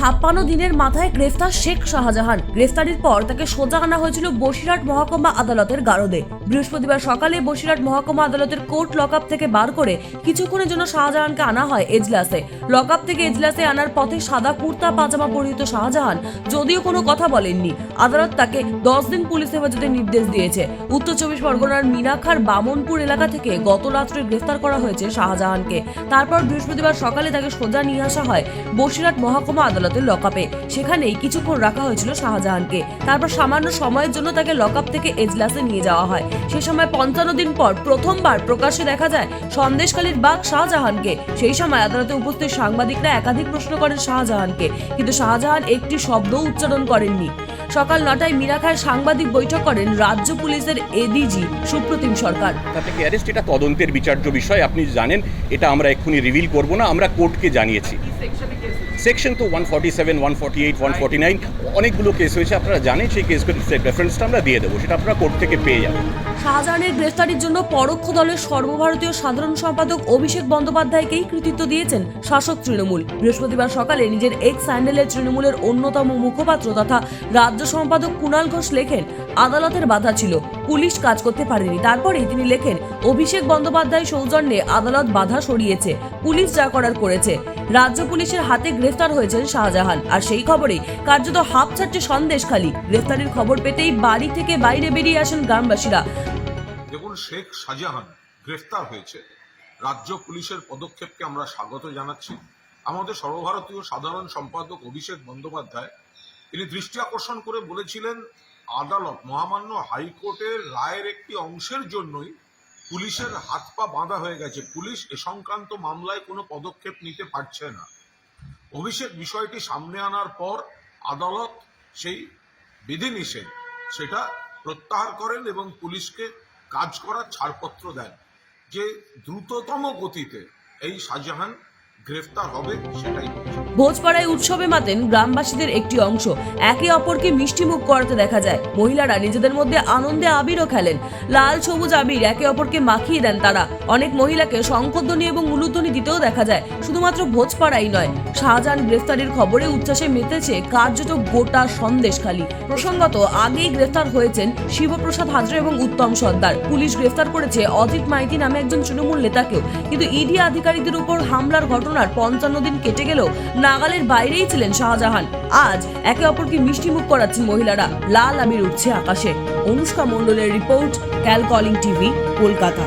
ছাপ্পান্ন দিনের মাথায় গ্রেফতার শেখ শাহজাহান। গ্রেফতারির পর তাকে সোজা আনা হয়েছিল বসিরহাট মহকুমা আদালতের গারদে। বৃহস্পতিবার সকালে বসিরহাট মহকুমা আদালতের কোর্ট লকআপ থেকে বার করে কিছুক্ষণের জন্য শাহজাহানকে আনা হয় এজলাসে। লকআপ থেকে এজলাসে আনার পথে সাদা কুর্তা, পাজামা পরিহিত শাহজাহান যদিও কোনো কথা বলেননি। আদালত তাকে দশ দিন পুলিশ হেফাজতের নির্দেশ দিয়েছে। উত্তর চব্বিশ পরগনার মিনাখার বামনপুর এলাকা থেকে গত রাত্রে গ্রেফতার করা হয়েছে শাহজাহানকে। তারপর বৃহস্পতিবার সকালে তাকে সোজা নিয়ে আসা হয় বসিরহাট মহকুমা আদালতের লকআপে। সেখানেই কিছুক্ষণ রাখা হয়েছিল শাহজাহানকে। তারপর সামান্য সময়ের জন্য তাকে লকআপ থেকে এজলাসে নিয়ে যাওয়া হয়। সে সময় পঞ্চান্ন দিন পর প্রথমবার প্রকাশ্যে দেখা যায় সন্দেশখালীর বাঘ শাহজাহানকে। সেই সময় আদালতে উপস্থিত সাংবাদিকরা একাধিক প্রশ্ন করেন শাহজাহানকে। কিন্তু শাহজাহান একটি শব্দও উচ্চারণ করেননি। সকাল নটায় মিরাখায় সাংবাদিক বৈঠক করেন রাজ্য পুলিশের এডিজি সুপ্রতিম সরকার। এটা তদন্তের বিচার্য বিষয়, আপনি জানেন। এটা আমরা এক্ষুনি রিভিল করব না, আমরা কোর্টকে জানিয়েছি। সেকশন তো one forty seven one forty eight one forty nine অনেকগুলো কেস হয়েছে আপনারা জানেন সেই কেসগুলোর রেফারেন্সটা আমরা দিয়ে দেবো সেটা আপনারা কোর্ট থেকে পেয়ে যাবেন। শাহজাহানের গ্রেফতারির জন্য পরোক্ষ দলের সর্বভারতীয় সাধারণ সম্পাদক অভিষেক বন্দ্যোপাধ্যায়কেই কৃতিত্ব দিয়েছেন শাসক তৃণমূল। বৃহস্পতিবার সকালে নিজের এক্স স্যান্ডেলে তৃণমূলের অন্যতম মুখপাত্র তথা রাজ্য সম্পাদক কুণাল ঘোষ লেখেন আদালতের বাধা ছিল। পুলিশ কাজ করতে পারেনি। তারপরেই তিনি লেখেন, অভিষেক বন্দ্যোপাধ্যায় সৌজন্যে আদালত বাধা সরিয়েছে। পুলিশ যা করার করেছে। রাজ্য পুলিশের হাতে গ্রেফতার হয়েছেন শাহজাহান। আর সেই খবরেই কার্যত হাফ ছাড়ছে সন্দেশখালী গ্রেফতারির খবর পেতেই বাড়ি থেকে বাইরে বেরিয়ে আসেন গ্রামবাসীরা। দেখুন, শেখ শাহজাহান গ্রেফতার হয়েছে। রাজ্য পুলিশের পদক্ষেপকে আমরা স্বাগত জানাচ্ছি। আমাদের সর্বভারতীয় সাধারণ সম্পাদক অভিষেক বন্দ্যোপাধ্যায়, তিনি দৃষ্টি আকর্ষণ করে বলেছিলেন আদালত মহামান্য হাইকোর্টের রায়ের একটি অংশের জন্যই পুলিশের হাত পা বাঁধা হয়ে গেছে। পুলিশ এ সংক্রান্ত মামলায় কোনো পদক্ষেপ নিতে পারছে না। অভিষেক বিষয়টি সামনে আনার পর আদালত সেই বিধিনিষেধ সেটা প্রত্যাহার করেন এবং পুলিশকে কাজ করার ছাড়পত্র দেন। যে দ্রুততম গতিতে এই শাহজাহান ভোজপাড়ায় উৎসবে মাতেন গ্রামবাসীদের একটি অংশ। একে অপরকে দেখা যায়। মহিলারা নিজেদের মধ্যে আনন্দে আবিরও খেলেন। লাল সবুজ আবির একে অপরকে মাখিয়ে দেন তারা। অনেক মহিলাকে এবং উলুধ্বনি দিতেও দেখা যায়। শুধুমাত্র ভোজপাড়াই নয়, শাহজাহান গ্রেফতারির খবরে উচ্ছ্বাসে মেতেছে কার্যত গোটা সন্দেশখালী। প্রসঙ্গত, আগেই গ্রেফতার হয়েছেন শিবপ্রসাদ হাজরা এবং উত্তম সর্দার। পুলিশ গ্রেফতার করেছে অজিত মাইতি নামে একজন তৃণমূল নেতাকেও। কিন্তু ইডি আধিকারিকদের উপর হামলার ঘটনার পঞ্চান্ন দিন কেটে গেলেও নাগালের বাইরেই ছিলেন শাহজাহান। আজ একে অপরকে মিষ্টি মুখ করাচ্ছেন মহিলারা। লাল আবির উঠছে আকাশে। অনুষ্কা মণ্ডলের রিপোর্ট ক্যালকলিং টিভি, কলকাতা।